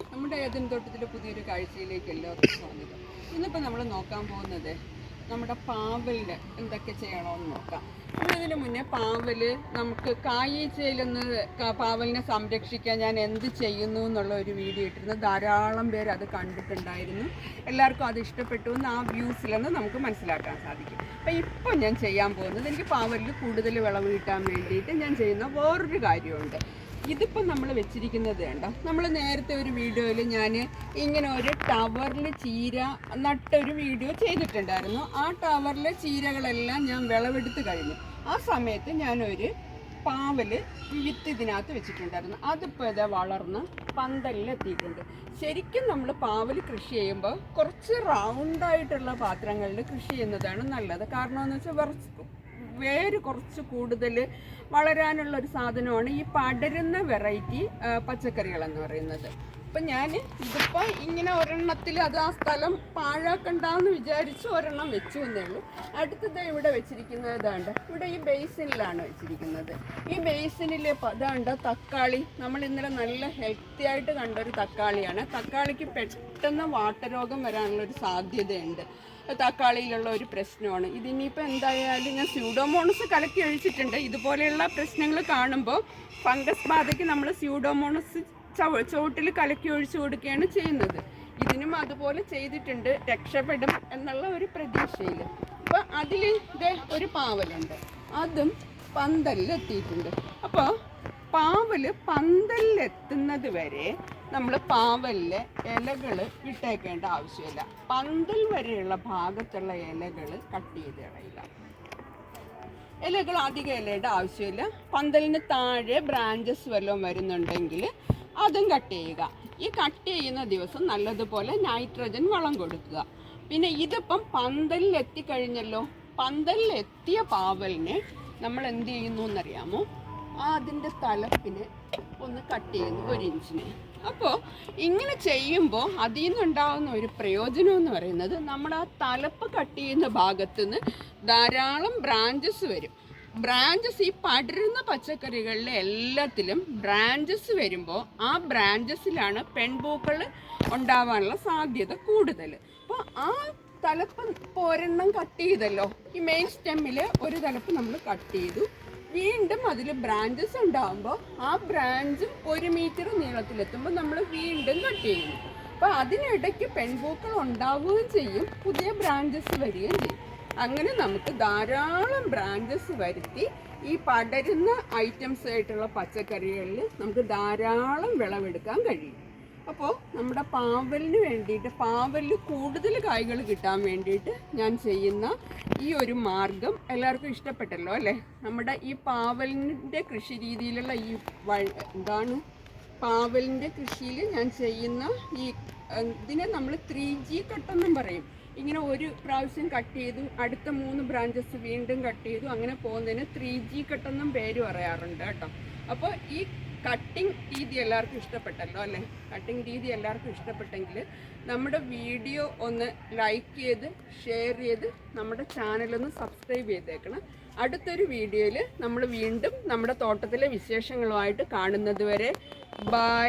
നമ്മുടെ ഏതൻ തോട്ടത്തിലെ പുതിയൊരു കാഴ്ചയിലേക്ക് എല്ലാവർക്കും സ്വാഗതം ഇന്നിപ്പോൾ നമ്മൾ നോക്കാൻ പോകുന്നത് നമ്മുടെ പാവലിന് എന്തൊക്കെ ചെയ്യണമെന്ന് നോക്കാം. നമ്മളിതിന് മുന്നേ പാവൽ നമുക്ക് കായീച്ചയിലൊന്ന് പാവലിനെ സംരക്ഷിക്കാൻ ഞാൻ എന്ത് ചെയ്യുന്നു എന്നുള്ള ഒരു വീഡിയോ ഇട്ടിരുന്നു. ധാരാളം പേര് അത് കണ്ടിട്ടുണ്ടായിരുന്നു. എല്ലാവർക്കും അത് ഇഷ്ടപ്പെട്ടു എന്ന് ആ വ്യൂസിലൊന്ന് നമുക്ക് മനസ്സിലാക്കാൻ സാധിക്കും. അപ്പം ഇപ്പം ഞാൻ ചെയ്യാൻ പോകുന്നത് എനിക്ക് പാവലിൽ കൂടുതൽ വിളവ് കിട്ടാൻ വേണ്ടിയിട്ട് ഞാൻ ചെയ്യുന്ന വേറൊരു കാര്യമുണ്ട്. ഇതിപ്പം നമ്മൾ വെച്ചിരിക്കുന്നത് കണ്ടോ? നമ്മൾ നേരത്തെ ഒരു വീഡിയോയിൽ ഞാൻ ഇങ്ങനെ ഒരു ടവറിൽ ചീര നട്ടൊരു വീഡിയോ ചെയ്തിട്ടുണ്ടായിരുന്നു. ആ ടവറിലെ ചീരകളെല്ലാം ഞാൻ വിളവെടുത്ത് കഴിഞ്ഞു. ആ സമയത്ത് ഞാനൊരു പാവൽ വിത്ത് ഇതിനകത്ത് വെച്ചിട്ടുണ്ടായിരുന്നു. അതിപ്പോൾ ഇതാ വളർന്ന് പന്തലിലെത്തിയിട്ടുണ്ട്. ശരിക്കും നമ്മൾ പാവൽ കൃഷി ചെയ്യുമ്പോൾ കുറച്ച് റൗണ്ടായിട്ടുള്ള പാത്രങ്ങളിൽ കൃഷി ചെയ്യുന്നതാണ് നല്ലത്. കാരണം എന്ന് വെച്ചാൽ വേര് കുറച്ച് കൂടുതൽ വളരാനുള്ള ഒരു സാധനമാണ് ഈ പടരുന്ന വെറൈറ്റി പച്ചക്കറികൾ എന്ന് പറയുന്നത്. അപ്പം ഞാൻ ഇതിപ്പോൾ ഇങ്ങനെ ഒരെണ്ണത്തിൽ അത് ആ സ്ഥലം പാഴാക്കണ്ടെന്ന് വിചാരിച്ച് ഒരെണ്ണം വെച്ചു എന്നേ ഉള്ളൂ. അടുത്തത് ഇവിടെ വെച്ചിരിക്കുന്നത് ഇതാണ്ട്. ഇവിടെ ഈ ബേസിനിലാണ് വെച്ചിരിക്കുന്നത്. ഈ ബേസിനിൽ ഇതാണ്ട് തക്കാളി. നമ്മൾ ഇന്നലെ നല്ല ഹെൽത്തി ആയിട്ട് കണ്ടൊരു തക്കാളിയാണ്. തക്കാളിക്ക് പെട്ടെന്ന് വാട്ടരോഗം വരാനുള്ള ഒരു സാധ്യതയുണ്ട്. തക്കാളിയിലുള്ള ഒരു പ്രശ്നമാണ്. ഇതിനിപ്പോൾ എന്തായാലും ഞാൻ സ്യൂഡോമോണസ് കലക്കി ഒഴിച്ചിട്ടുണ്ട്. ഇതുപോലെയുള്ള പ്രശ്നങ്ങൾ കാണുമ്പോൾ ഫംഗസ് ബാധയ്ക്ക് നമ്മൾ സ്യൂഡോമോണസ് ചവ ചുവട്ടിൽ കലക്കി ഒഴിച്ചു കൊടുക്കുകയാണ് ചെയ്യുന്നത്. ഇതിനും അതുപോലെ ചെയ്തിട്ടുണ്ട്. രക്ഷപ്പെടും എന്നുള്ള ഒരു പ്രതീക്ഷയിൽ. അപ്പോൾ അതിൽ ഒരു പാവലുണ്ട്. അതും പന്തലിലെത്തിയിട്ടുണ്ട്. അപ്പോൾ പാവൽ പന്തലിലെത്തുന്നത് വരെ നമ്മൾ പാവലിലെ ഇലകൾ വിട്ടേക്കേണ്ട ആവശ്യമില്ല. പന്തൽ വരെയുള്ള ഭാഗത്തുള്ള ഇലകൾ കട്ട് ചെയ്ത് കളയുക. ഇലകൾ അധികം ഇലയുടെ ആവശ്യമില്ല. പന്തലിന് താഴെ ബ്രാഞ്ചസ് വല്ലതും വരുന്നുണ്ടെങ്കിൽ അതും കട്ട് ചെയ്യുക. ഈ കട്ട് ചെയ്യുന്ന ദിവസം നല്ലതുപോലെ നൈട്രജൻ വളം കൊടുക്കുക. പിന്നെ ഇതിപ്പം പന്തലിൽ എത്തിക്കഴിഞ്ഞല്ലോ? പന്തലിൽ എത്തിയ പാവലിനെ നമ്മൾ എന്ത് ചെയ്യുന്നു എന്നറിയാമോ? അതിന്റെ തലപ്പിന് ഒന്ന് കട്ട് ചെയ്യുന്നു ഒരു ഇഞ്ചിന്. അപ്പോൾ ഇങ്ങനെ ചെയ്യുമ്പോൾ അതിൽ നിന്നുണ്ടാകുന്ന ഒരു പ്രയോജനം എന്ന് പറയുന്നത് നമ്മൾ ആ തലപ്പ് കട്ട് ചെയ്യുന്ന ഭാഗത്തുനിന്ന് ധാരാളം ബ്രാഞ്ചസ് വരും. ബ്രാഞ്ചസ് ഈ പടരുന്ന പച്ചക്കറികളിലെ എല്ലാത്തിലും ബ്രാഞ്ചസ് വരുമ്പോൾ ആ ബ്രാഞ്ചസിലാണ് പെൺപൂക്കൾ ഉണ്ടാവാനുള്ള സാധ്യത കൂടുതൽ അപ്പോൾ ആ തലപ്പ് ഇപ്പോൾ ഒരെണ്ണം കട്ട് ചെയ്തല്ലോ. ഈ മെയിൻ സ്റ്റെമ്മിൽ ഒരു തലപ്പ് നമ്മൾ കട്ട് ചെയ്തു. വീണ്ടും അതിൽ ബ്രാഞ്ചസ് ഉണ്ടാകുമ്പോൾ ആ ബ്രാഞ്ചും ഒരു മീറ്റർ നീളത്തിലെത്തുമ്പോൾ നമ്മൾ വീണ്ടും കട്ട് ചെയ്യുന്നു. അപ്പോൾ അതിനിടയ്ക്ക് പെൺപൂക്കൾ ഉണ്ടാവുകയും ചെയ്യും. പുതിയ ബ്രാഞ്ചസ് വരികയും ചെയ്യും. അങ്ങനെ നമുക്ക് ധാരാളം ബ്രാഞ്ചസ് വരുത്തി ഈ പടരുന്ന ഐറ്റംസ് ആയിട്ടുള്ള പച്ചക്കറികളിൽ നമുക്ക് ധാരാളം വിളവെടുക്കാൻ കഴിയും. അപ്പോൾ നമ്മുടെ പാവലിന് വേണ്ടിയിട്ട് പാവലിൽ കൂടുതൽ കായ്കൾ കിട്ടാൻ വേണ്ടിയിട്ട് ഞാൻ ചെയ്യുന്ന ഈ ഒരു മാർഗം എല്ലാവർക്കും ഇഷ്ടപ്പെട്ടല്ലോ അല്ലേ? നമ്മുടെ ഈ പാവലിന്റെ കൃഷി രീതിയിലുള്ള ഈ എന്താണ്? പാവലിന്റെ കൃഷിയിൽ ഞാൻ ചെയ്യുന്ന ഈ ഇതിനെ നമ്മൾ ത്രീ ജി കട്ടെന്നും പറയും. ഇങ്ങനെ ഒരു പ്രാവശ്യം കട്ട് ചെയ്തു അടുത്ത മൂന്ന് ബ്രാഞ്ചസ് വീണ്ടും കട്ട് ചെയ്തു അങ്ങനെ പോകുന്നതിന് ത്രീ ജി കട്ടെന്നും പേര് പറയാറുണ്ട് കേട്ടോ. അപ്പോൾ ഈ കട്ടിംഗ് രീതി എല്ലാവർക്കും ഇഷ്ടപ്പെട്ടല്ലോ അല്ലേ? കട്ടിംഗ് രീതി എല്ലാവർക്കും ഇഷ്ടപ്പെട്ടെങ്കിൽ നമ്മുടെ വീഡിയോ ഒന്ന് ലൈക്ക് ചെയ്ത് ഷെയർ ചെയ്ത് നമ്മുടെ ചാനലൊന്ന് സബ്സ്ക്രൈബ് ചെയ്തേക്കണം. അടുത്തൊരു വീഡിയോയിൽ നമ്മൾ വീണ്ടും നമ്മുടെ തോട്ടത്തിലെ വിശേഷങ്ങളുമായിട്ട് കാണുന്നത് വരെ. ബൈ